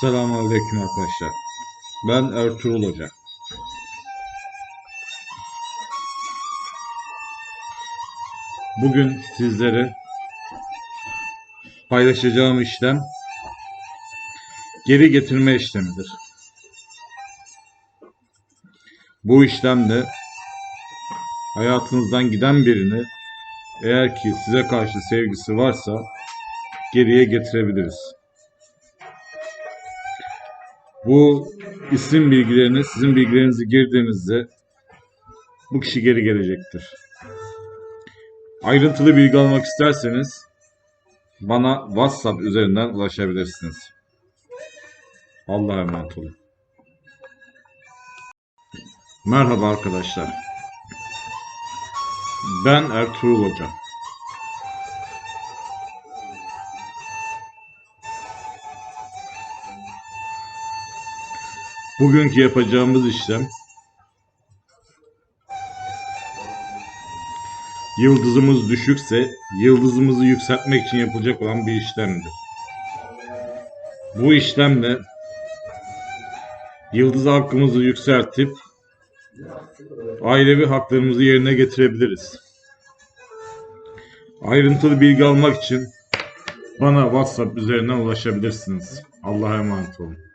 Selamünaleyküm arkadaşlar. Ben Ertuğrul Hoca. Bugün sizlere paylaşacağım işlem geri getirme işlemidir. Bu işlemde hayatınızdan giden birini eğer ki size karşı sevgisi varsa geriye getirebiliriz. Bu isim bilgilerini, sizin bilgilerinizi girdiğinizde bu kişi geri gelecektir. Ayrıntılı bilgi almak isterseniz bana WhatsApp üzerinden ulaşabilirsiniz. Allah'a emanet olun. Merhaba arkadaşlar. Ben Ertuğrul Hoca. Bugünkü yapacağımız işlem yıldızımız düşükse yıldızımızı yükseltmek için yapılacak olan bir işlemdir. Bu işlemle yıldız hakkımızı yükseltip ailevi haklarımızı yerine getirebiliriz. Ayrıntılı bilgi almak için bana WhatsApp üzerinden ulaşabilirsiniz. Allah'a emanet olun.